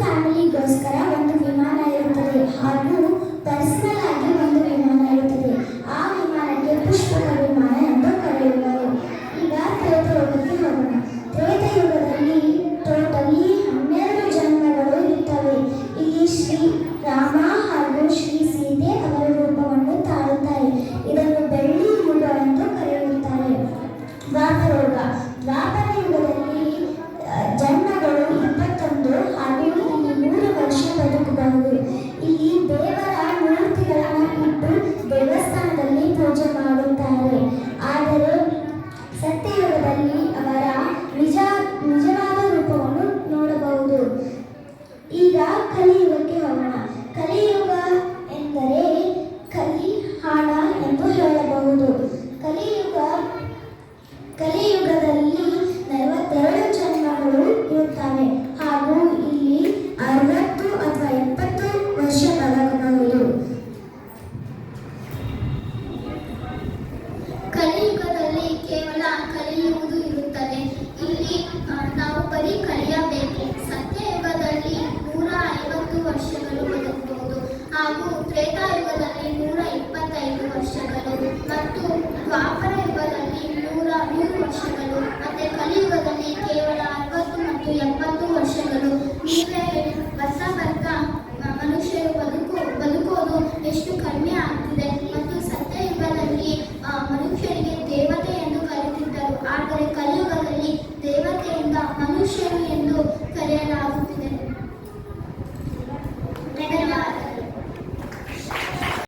ಫ್ಯಾಮಿಲಿಗೋಸ್ಕರ ಒಂದು ವಿಮಾನ ಇರುತ್ತದೆ. ಹಾಗೂ ಪರ್ಸನಲ್ ಆಗಿ ಒಂದು Rio chegando.